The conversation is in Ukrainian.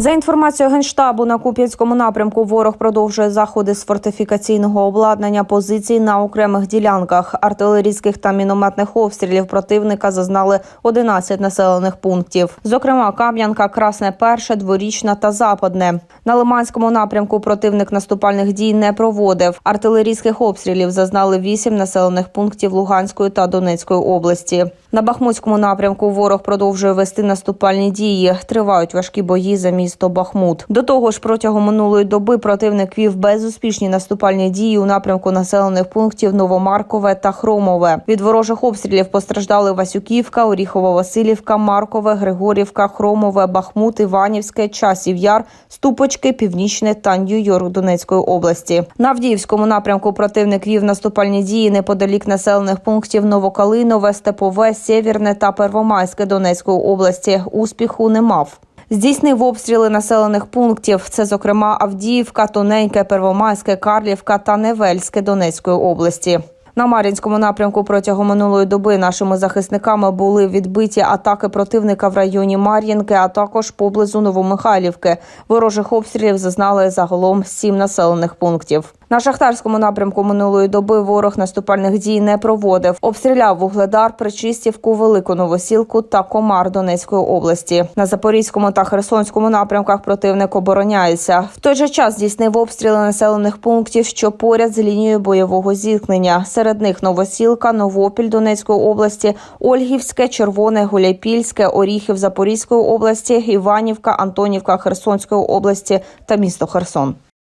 За інформацією генштабу на Куп'янському напрямку, ворог продовжує заходи з фортифікаційного обладнання позицій на окремих ділянках. Артилерійських та мінометних обстрілів противника зазнали 11 населених пунктів. Зокрема, Кам'янка, Красне Перше, Дворічна та Западне. На Лиманському напрямку противник наступальних дій не проводив. Артилерійських обстрілів зазнали 8 населених пунктів Луганської та Донецької області. На Бахмутському напрямку ворог продовжує вести наступальні дії. Тривають важкі бої за місто Бахмут. До того ж, протягом минулої доби противник вів безуспішні наступальні дії у напрямку населених пунктів Новомаркове та Хромове. Від ворожих обстрілів постраждали Васюківка, Оріхово-Василівка, Маркове, Григорівка, Хромове, Бахмут, Іванівське, Часів Яр, Ступочки, Північне та Нью-Йорк Донецької області. На Авдіївському напрямку противник вів наступальні дії неподалік населених пунктів Новокалинове, Степове, Сєвєрне та Первомайське Донецької області. Успіху не мав. Здійснив обстріли населених пунктів. Це, зокрема, Авдіївка, Тоненьке, Первомайське, Карлівка та Невельське Донецької області. На Мар'їнському напрямку протягом минулої доби нашими захисниками були відбиті атаки противника в районі Мар'їнки, а також поблизу Новомихайлівки. Ворожих обстрілів зазнали загалом сім населених пунктів. На шахтарському напрямку минулої доби ворог наступальних дій не проводив. Обстріляв вугледар, Причистівку, Велику Новосілку та Комар Донецької області. На Запорізькому та Херсонському напрямках противник обороняється. В той же час здійснив обстріли населених пунктів, що поряд з лінією бойового зіткнення. Серед них Новосілка, Новопіль Донецької області, Ольгівське, Червоне, Гуляйпільське, Оріхів Запорізької області, Іванівка, Антонівка Херсонської області та місто Херсон.